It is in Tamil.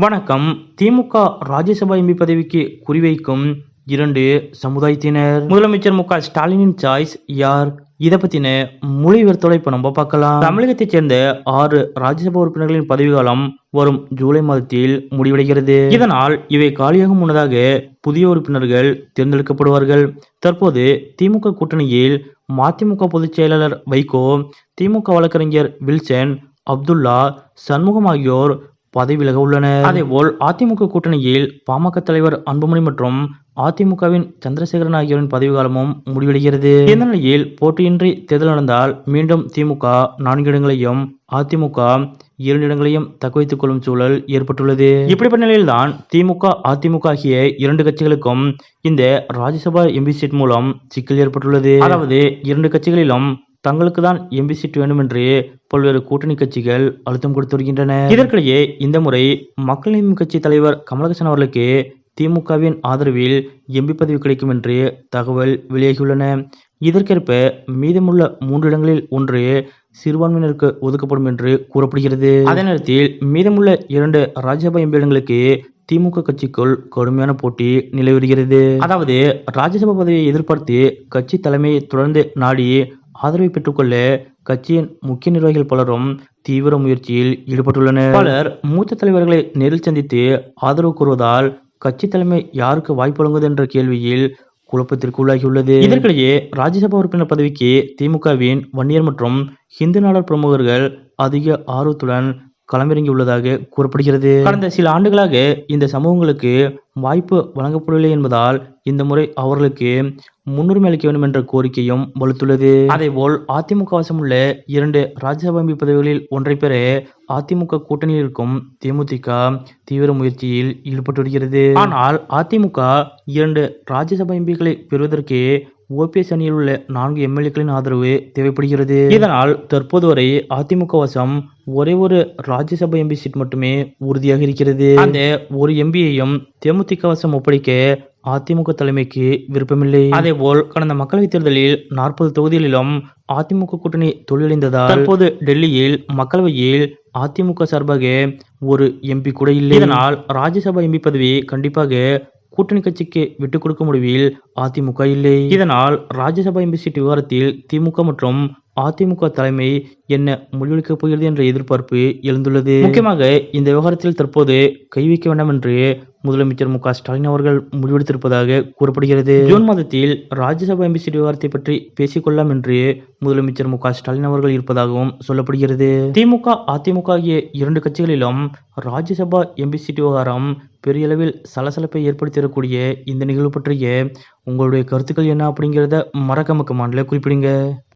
வணக்கம். திமுக ராஜ்யசபா எம்பி பதவிக்கு குறிவைக்கும் இரண்டு சமுதாயத்தினர். முதலமைச்சர் மு க ஸ்டாலினின் சாய்ஸ் யார்? இதை பத்தின மொழிவர் தொலைப்பு நம்ம பார்க்கலாம். தமிழகத்தைச் சேர்ந்த ஆறு ராஜ்யசபா உறுப்பினர்களின் பதவிக்காலம் வரும் ஜூலை மாதத்தில் முடிவடைகிறது. இதனால் இவை காலியாகும் முன்னதாக புதிய உறுப்பினர்கள் தேர்ந்தெடுக்கப்படுவார்கள். தற்போது திமுக கூட்டணியில் மதிமுக பொதுச் செயலாளர் வைகோ திமுக வழக்கறிஞர் வில்சன் அப்துல்லா சண்முகம் ஆகியோர் பதவி விலக உள்ளனர். அதேபோல் அதிமுக கூட்டணியில் பாமக தலைவர் அன்புமணி மற்றும் அதிமுகவின் சந்திரசேகரன் ஆகியோரின் பதவிக்காலமும் முடிவடைகிறது. இந்த நிலையில் போட்டியின்றி தேர்தல் நடந்தால் மீண்டும் திமுக நான்கு இடங்களையும் அதிமுக இரண்டு இடங்களையும் தக்கவைத்துக் கொள்ளும் சூழல் ஏற்பட்டுள்ளது. இப்படிப்பட்ட நிலையில்தான் திமுக அதிமுக ஆகிய இரண்டு கட்சிகளுக்கும் இந்த ராஜ்யசபா எம்பி சீட் மூலம் சிக்கல் ஏற்பட்டுள்ளது. அதாவது இரண்டு கட்சிகளிலும் தங்களுக்கு தான் எம்பி சீட் வேண்டும் என்று பல்வேறு கூட்டணி கட்சிகள் அழுத்தம் கொடுத்து வருகின்றன. இதற்கிடையே இந்த முறை மக்கள் நீதி கட்சி தலைவர் கமலஹாசன் அவர்களுக்கு திமுகவின் ஆதரவில் எம்பி பதவி கிடைக்கும் என்று தகவல் வெளியாகியுள்ளன. இதற்கேற்ப மீதமுள்ள மூன்று இடங்களில் ஒன்று சிறுபான்மையினருக்கு ஒதுக்கப்படும் என்று கூறப்படுகிறது. அதே நேரத்தில் மீதமுள்ள இரண்டு ராஜ்யசபா எம்பி இடங்களுக்கு திமுக கட்சிக்குள் கடுமையான போட்டி நிலவுகிறது அதாவது ராஜ்யசபா பதவியை எதிர்பார்த்து கட்சி தலைமையை தொடர்ந்து நாடி ஆதரவை பெற்றுக்கொள்ள கட்சியின் முக்கிய நிர்வாகிகள் பலரும் தீவிர முயற்சியில் ஈடுபட்டுள்ளனர். பலர் மூத்த தலைவர்களை நேரில் சந்தித்து ஆதரவு கூறுவதால் கட்சி தலைமை யாருக்கு வாய்ப்பு வழங்குவது என்ற கேள்வியில் குழப்பத்திற்கு உள்ளாகியுள்ளது. இதற்கிடையே ராஜ்யசபா உறுப்பினர் பதவிக்கு திமுகவின் வன்னியர் மற்றும் ஹிந்து நாடர் பிரமுகர்கள் அதிக ஆர்வத்துடன் களமிறங்கியுள்ளதாக கூறப்படுகிறது. கடந்த சில ஆண்டுகளாக இந்த சமூகங்களுக்கு வாய்ப்பு வழங்கப்படவில்லை என்பதால் இந்த முறை அவர்களுக்கு முன்னுரிமை அளிக்க வேண்டும் என்ற கோரிக்கையும் வலுத்துள்ளது. அதேபோல் அதிமுக வசமுள்ள இரண்டு ராஜ்யசபா எம்பி பதவிகளில் ஒன்றை பெற அதிமுக கூட்டணியில் இருக்கும் தேமுதிக தீவிர முயற்சியில் ஈடுபட்டு வருகிறது. ஆனால் அதிமுக இரண்டு ராஜ்யசபா எம்பிக்களை பெறுவதற்கு ஓபிஎஸ் அணியில் உள்ள நான்கு எம்எல்ஏக்களின் ஆதரவு தேவைப்படுகிறது. இதனால் தற்போது வரை அதிமுக வசம் ஒரே ஒரு ராஜ்யசபா எம்பி சீட் மட்டுமே உறுதியாக இருக்கிறது. அந்த ஒரு எம்பியையும் தேமுதிக வசம் ஒப்படைக்க அதிமுக தலைமைக்கு விருப்பமில்லை. அதேபோல் கடந்த மக்களவைத் தேர்தலில் நாற்பது தொகுதிகளிலும் அதிமுக கூட்டணி தோல்வியடைந்ததால் தற்போது டெல்லியில் மக்களவையில் அதிமுக சார்பாக ஒரு எம்பி கூட இல்லை. இதனால் ராஜ்யசபா எம்பி பதவி கண்டிப்பாக கூட்டணி கட்சிக்கு விட்டுக் கொடுக்க முடிவில் அதிமுக இல்லை. இதனால் ராஜ்யசபா எம்பி சீட் விவகாரத்தில் திமுக மற்றும் அதிமுக தலைமை என்ன முடிவெடுக்கப் போகிறது என்ற எதிர்பார்ப்பு எழுந்துள்ளது. முக்கியமாக இந்த விவகாரத்தில் தற்போது கை வைக்க வேண்டாம் என்று முதலமைச்சர் மு க ஸ்டாலின் அவர்கள் முடிவெடுத்திருப்பதாக கூறப்படுகிறது. ஜூன் மாதத்தில் ராஜ்யசபா எம்பி சீட் விவகாரத்தை பற்றி பேசிக்கொள்ளலாம் என்று முதலமைச்சர் மு க ஸ்டாலின் அவர்கள் இருப்பதாகவும் சொல்லப்படுகிறது. திமுக அதிமுக ஆகிய இரண்டு கட்சிகளிலும் ராஜ்யசபா எம்பி சீட் விவகாரம் பெரிய அளவில் சலசலப்பை ஏற்படுத்திடக்கூடிய இந்த நிகழ்வு பற்றிய உங்களுடைய கருத்துக்கள் என்ன அப்படிங்கிறத மறக்காம கமாண்டில் குறிப்பிடுங்க.